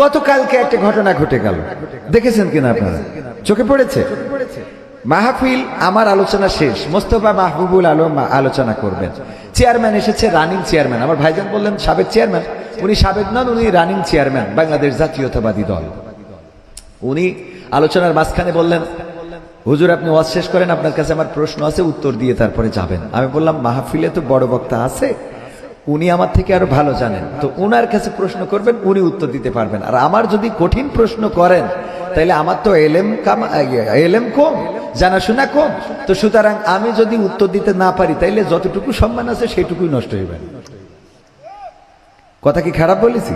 গতকালকে একটা ঘটনা ঘটে গেল। দেখেছেন কিনা আপনারা? চোখে পড়েছে? মাহফিল, আমার আলোচনা শেষ। মোস্তফা মাহবুবুল আলম আলোচনা করবেন। চেয়ারম্যান এসেছে, রানিং চেয়ারম্যান। আমার ভাইজান বললেন, সাবেক চেয়ারম্যান। উনি সাবেক নন, উনি রানিং চেয়ারম্যান, বাংলাদেশ জাতীয়তাবাদী দল। উনি আলোচনার মাঝখানে বললেন, হুজুর, আপনি ওয়াজ শেষ করেন, আপনার কাছে আমার প্রশ্ন আছে, উত্তর দিয়ে তারপরে যাবেন। আমি বললাম, মাহফিলে তো বড় বক্তা আছে উনি আমার থেকে আরও ভালো জানেন। তো উনার কাছে প্রশ্ন করবেন, উনি উত্তর দিতে পারবেন। আর আমার যদি কঠিন প্রশ্ন করেন তাহলে আমার তো এলেম কাম এলেম কম, জানাশোনা কম। তো সুতরাং আমি যদি উত্তর দিতে না পারি, তাইলে যতটুকু সম্মান আছে সেটুকুই নষ্ট যাবে কথা কি খারাপ বলেছি?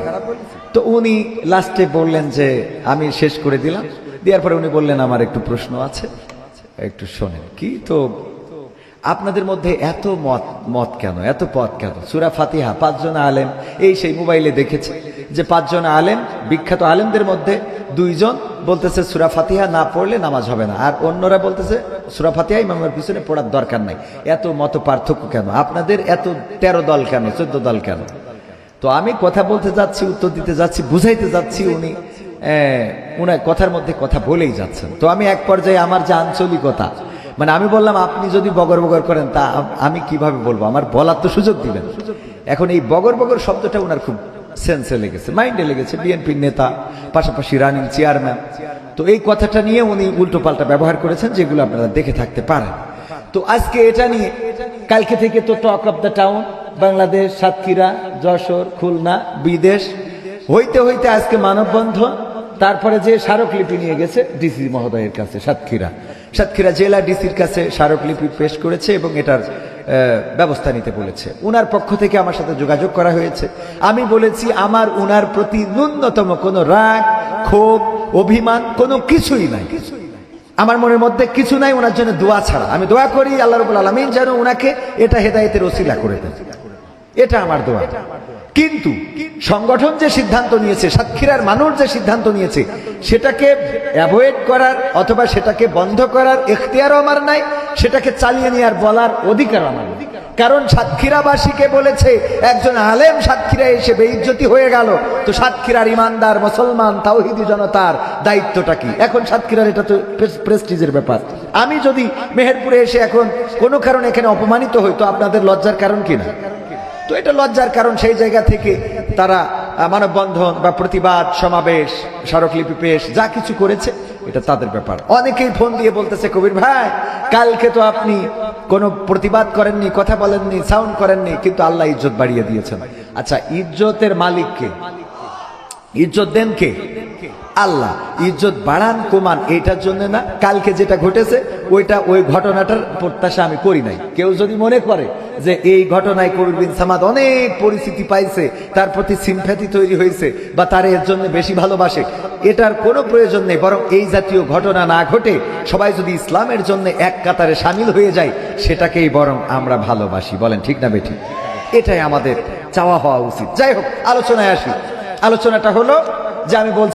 তো উনি লাস্টে বললেন যে, আমি শেষ করে দিলাম। দেওয়ার পরে উনি বললেন, আমার একটু প্রশ্ন আছে। একটু শোনেন। কি? তো আপনাদের মধ্যে এত মত মত কেন? এত পথ কেন? সুরা ফাতিহা পাঁচজন আলেম, এই সেই মোবাইলে দেখেছে যে পাঁচজন আলেম, বিখ্যাত আলেমদের মধ্যে দুইজন বলতেছে সুরা ফাতিহা না পড়লে নামাজ হবে না। আর অন্যরা বলতেছে সুরা ফাতিহা ইমামের পিছনে পড়ার দরকার নাই। এত মত পার্থক্য কেন? আপনাদের এত তেরো দল কেন? চোদ্দ দল কেন? তো আমি কথা বলতে যাচ্ছি, উত্তর দিতে যাচ্ছি, বুঝাইতে যাচ্ছি উনি উনার কথার মধ্যে কথা বলেই যাচ্ছেন। তো আমি এক পর্যায়ে আমার যে আঞ্চলিকতা মানে আমি বললাম, আপনি যদি বগর বগর করেন, তা আমি কীভাবে বলব? আমার বলার তো সুযোগ দিবেন এখন এই বগর বগর শব্দটা ওনার খুব সেন্সে লেগেছে মাইন্ডে লেগেছে, বিএনপির নেতা, পাশাপাশি রানিং চেয়ারম্যান তো এই কথাটা নিয়ে উনি উল্টো পাল্টা ব্যবহার করেছেন, যেগুলো আপনারা দেখে থাকতে পারেন। তো আজকে এটা নিয়ে, কালকে থেকে তো talk of the town Bangladesh, Satkhira, Jessore, Khulna, বিদেশ। হইতে হইতে আজকে মানববন্ধন, তারপরে যে স্মারকলিপি নিয়ে গেছে, ডিসি মহোদয়ের কাছে, সাতক্ষীরা। সাতক্ষীরা জেলা ডিসির কাছে স্মারকলিপি পেশ করেছে এবং এটার ব্যবস্থা নিতে বলেছে। উনার পক্ষ থেকে আমার সাথে যোগাযোগ করা হয়েছে। আমি বলেছি, আমার উনার প্রতি ন্যূনতম কোনো রাগ, ক্ষোভ, অভিমান কোনো কিছুই নাই। আমার মনের মধ্যে কিছু নাই ওনার জন্য দোয়া ছাড়া। আমি দোয়া করি, আল্লাহ রবুল আলমিন যেন ওনাকে এটা হেদায়েতের ওসিলা করে দেন। এটা আমার দোয়া। কিন্তু সংগঠন যে সিদ্ধান্ত নিয়েছে সাতক্ষীরার মানুষ যে সিদ্ধান্ত নিয়েছে, সেটাকে অ্যাভয়েড করার অথবা সেটাকে বন্ধ করার এখতিয়ারও আমার নাই, সেটাকে চালিয়ে নেওয়ার বলার অধিকার আমার। কারণ সাতক্ষীরাবাসীকে বলেছে, একজন আলেম সাতক্ষীরা এসে বেইজ্জতি হয়ে গেল, তো সাতক্ষীরার ইমানদার মুসলমান তাওহিদি জনতার দায়িত্বটা কি? এখন সাতক্ষীরার এটা তো প্রেস- প্রেস্টিজের ব্যাপার। আমি যদি মেহেরপুরে এসে এখন কোনো কারণে এখানে অপমানিত হই, তো আপনাদের লজ্জার কারণ কি না? তো এটা লজ্জার কারণ সেই জায়গা থেকে তারা মানববন্ধন বা প্রতিবাদ, সমাবেশ, স্মারকলিপি পেশ, যা কিছু করেছে, এটা তাদের ব্যাপার। অনেকেই ফোন দিয়ে বলতেছে, কবির ভাই, কালকে তো আপনি কোনো প্রতিবাদ করেননি, কথা বলেননি সাউন্ড করেননি, কিন্তু আল্লাহ ইজ্জত বাড়িয়ে দিয়েছেন। আচ্ছা ইজ্জতের মালিককে, ইজ্জত দেন কে আল্লাহ ইজ্জত বাড়ান, কমান এটার জন্য না, কালকে যেটা ঘটেছে, ওইটা ওই ঘটনাটার প্রত্যাশা আমি করি নাই। কেউ যদি মনে করে যে এই ঘটনায় কবির বিন সামাদ অনেক পরিস্থিতি পাইছে, তার প্রতি সিম্প্যাথি তৈরি হয়েছে বা তার এর জন্য বেশি ভালোবাসে, এটার কোনো প্রয়োজন নেই, বরং এই জাতীয় ঘটনা না ঘটে সবাই যদি ইসলামের জন্য এক কাতারে সামিল হয়ে যায়, সেটাকেই বরং আমরা ভালোবাসি। বলেন, ঠিক না বেঠিক? এটাই আমাদের চাওয়া হওয়া উচিত। যাই হোক, আলোচনায় আসি। আলোচনাটা হলো যে আমি বলছি